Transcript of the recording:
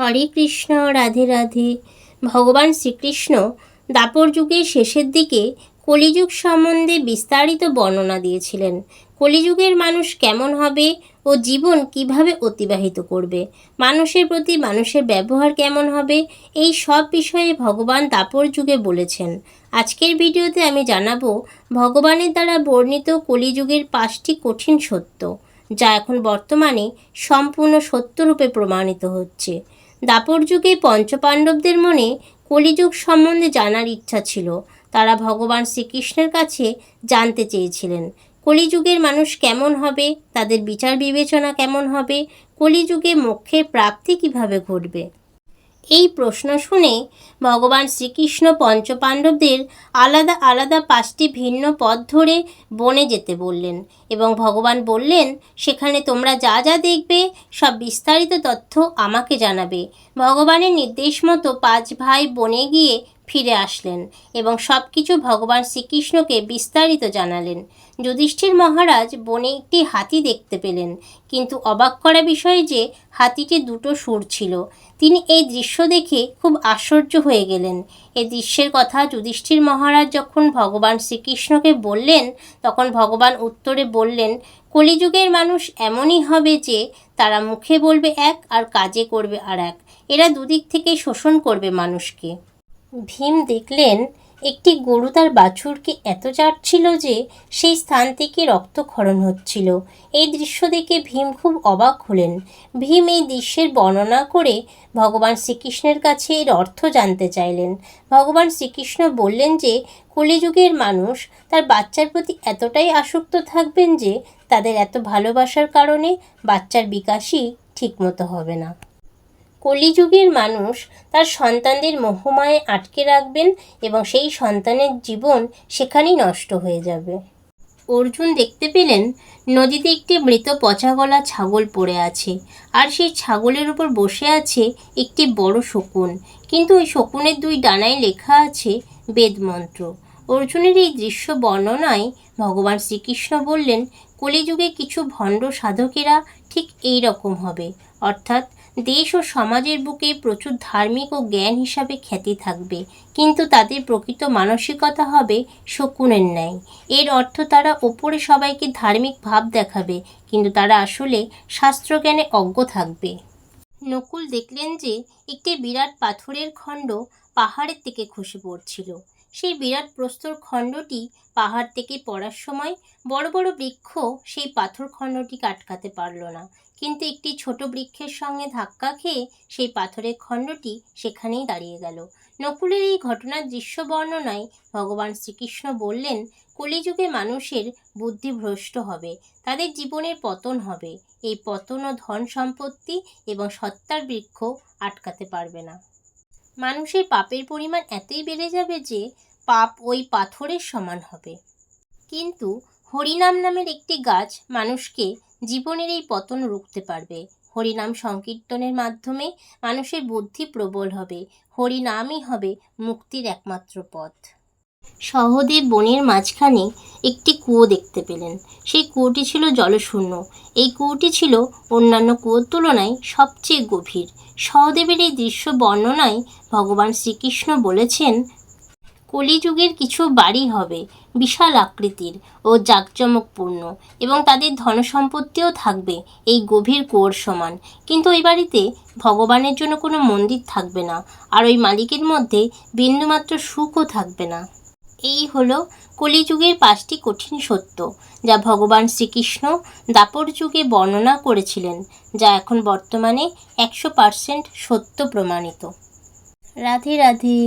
হরে কৃষ্ণ, রাধে রাধে। ভগবান শ্রীকৃষ্ণ দাপর যুগের শেষের দিকে কলিযুগ সম্বন্ধে বিস্তারিত বর্ণনা দিয়েছিলেন। কলিযুগের মানুষ কেমন হবে ও জীবন কীভাবে অতিবাহিত করবে? মানুষের প্রতি মানুষের ব্যবহার কেমন হবে? এই সব বিষয়ে ভগবান দাপর যুগে বলেছেন। আজকের ভিডিওতে আমি জানাব ভগবানের দ্বারা বর্ণিত কলিযুগের পাঁচটি কঠিন সত্য, যা এখন বর্তমানে সম্পূর্ণ সত্যরূপে প্রমাণিত হচ্ছে। দাপর যুগে পঞ্চপাণ্ডবদের মনে কলিযুগ সম্বন্ধে জানার ইচ্ছা ছিল। তারা ভগবান শ্রীকৃষ্ণের কাছে জানতে চেয়েছিলেন, কলিযুগের মানুষ কেমন হবে, তাদের বিচার বিবেচনা কেমন হবে, কলিযুগে মোক্ষের প্রাপ্তি কীভাবে ঘটবে। এই প্রশ্ন শুনে ভগবান শ্রীকৃষ্ণ পঞ্চপাণ্ডবদের আলাদা আলাদা পাঁচটি ভিন্ন পথ ধরে বনে যেতে বললেন এবং ভগবান বললেন, সেখানে তোমরা যা যা দেখবে, সব বিস্তারিত তথ্য আমাকে জানাবে। ভগবানের নির্দেশ মতো পাঁচ ভাই বনে গিয়ে ফিরে আসলেন এবং সব কিছু ভগবান শ্রীকৃষ্ণকে বিস্তারিত জানালেন। যুধিষ্ঠির মহারাজ বনে একটি হাতি দেখতে পেলেন, কিন্তু অবাক করা বিষয় যে হাতিটি দুটো সুর ছিল। তিনি এই দৃশ্য দেখে খুব আশ্চর্য হয়ে গেলেন। এই দৃশ্যের কথা যুধিষ্ঠির মহারাজ যখন ভগবান শ্রীকৃষ্ণকে বললেন, তখন ভগবান উত্তরে বললেন, কলিযুগের মানুষ এমনই হবে যে তারা মুখে বলবে এক আর কাজে করবে আর এক এরা দুদিক থেকে শোষণ করবে মানুষকে। ভীম দেখলেন, একটি গরু তার বাছুরকে এত চাটছিল যে সেই স্থান থেকে রক্তক্ষরণ হচ্ছিল। এই দৃশ্য দেখে ভীম খুব অবাক হলেন। ভীম এই দৃশ্যের বর্ণনা করে ভগবান শ্রীকৃষ্ণের কাছে এর অর্থ জানতে চাইলেন। ভগবান শ্রীকৃষ্ণ বললেন যে, কলিযুগের মানুষ তার বাচ্চার প্রতি এতটাই আসক্ত থাকবেন যে তাদের এত ভালোবাসার কারণে বাচ্চার বিকাশই ঠিকমতো হবে না। কলিযুগের মানুষ তার সন্তানদের মোহমায়ে আটকে রাখবেন এবং সেই সন্তানের জীবন সেখানেই নষ্ট হয়ে যাবে। অর্জুন দেখতে পেলেন, নদীতে একটি মৃত পচা গলা ছাগল পড়ে আছে আর সেই ছাগলের উপর বসে আছে একটি বড় শকুন। কিন্তু ওই শকুনের দুই ডানায় লেখা আছে বেদমন্ত্র। অর্জুনের এই দৃশ্য বর্ণনায় ভগবান শ্রীকৃষ্ণ বললেন, কলিযুগে কিছু ভণ্ড সাধকেরা ঠিক এই রকম হবে। অর্থাৎ দেশ ও সমাজের বুকে প্রচুর ধার্মিক ও জ্ঞান হিসাবে খ্যাতি থাকবে। কিন্তু তাদের প্রকৃত মানসিকতা হবে শকুনের ন্যায়। এর অর্থ তারা ওপরে সবাইকে ধার্মিক ভাব দেখাবে, কিন্তু তারা আসলে শাস্ত্রজ্ঞানে অজ্ঞ থাকবে। নকুল দেখলেন যে একটি বিরাট পাথরের খণ্ড পাহাড়ের থেকে খসে পড়ছিল। সেই বিরাট প্রস্তর খণ্ডটি পাহাড় থেকে পড়ার সময় বড় বড় বৃক্ষ সেই পাথর খণ্ডটি আটকাতে পারল না। কিন্তু একটি ছোট বৃক্ষের সঙ্গে ধাক্কা খেয়ে সেই পাথরের খণ্ডটি সেখানেই দাঁড়িয়ে গেল। নকুলের এই ঘটনার দৃশ্য বর্ণনায় ভগবান শ্রীকৃষ্ণ বললেন, কলিযুগে মানুষের বুদ্ধি ভ্রষ্ট হবে, তাদের জীবনের পতন হবে। এই পতন ও ধন সম্পত্তি এবং সত্তার বৃক্ষ আটকাতে পারবে না। মানুষের পাপের পরিমাণ এতই বেড়ে যাবে যে পাপ ওই পাথরের সমান হবে। কিন্তু হরিনাম নামের একটি গাছ মানুষকে জীবনের এই পতন রুখতে পারবে। হরিনাম সংকীর্তনের মাধ্যমে মানুষের বুদ্ধি প্রবল হবে। হরিনামই হবে মুক্তির একমাত্র পথ। সহদেব বনের মাঝখানে একটি কুয়ো দেখতে পেলেন। সেই কুয়োটি ছিল জলশূন্য। এই কুয়োটি ছিল অন্যান্য কুয়োর তুলনায় সবচেয়ে গভীর। সহদেবের এই দৃশ্য বর্ণনায় ভগবান শ্রীকৃষ্ণ বলেছেন কলিযুগের কিছু বাড়ি হবে, বিশাল আকৃতির ও জাঁকজমকপূর্ণ এবং তাদের ধনসম্পত্তিও থাকবে এই গভীর কুয়োর সমান। কিন্তু ওই বাড়িতে ভগবানের জন্য কোনো মন্দির থাকবে না আর ওই মালিকের মধ্যে বিন্দুমাত্র সুখও থাকবে না। এই হলো কলিযুগের পাঁচটি কঠিন সত্য যা ভগবান শ্রীকৃষ্ণ দাপর যুগে বর্ণনা করেছিলেন, যা এখন বর্তমানে একশো পার্সেন্ট সত্য প্রমাণিত। রাধে রাধে।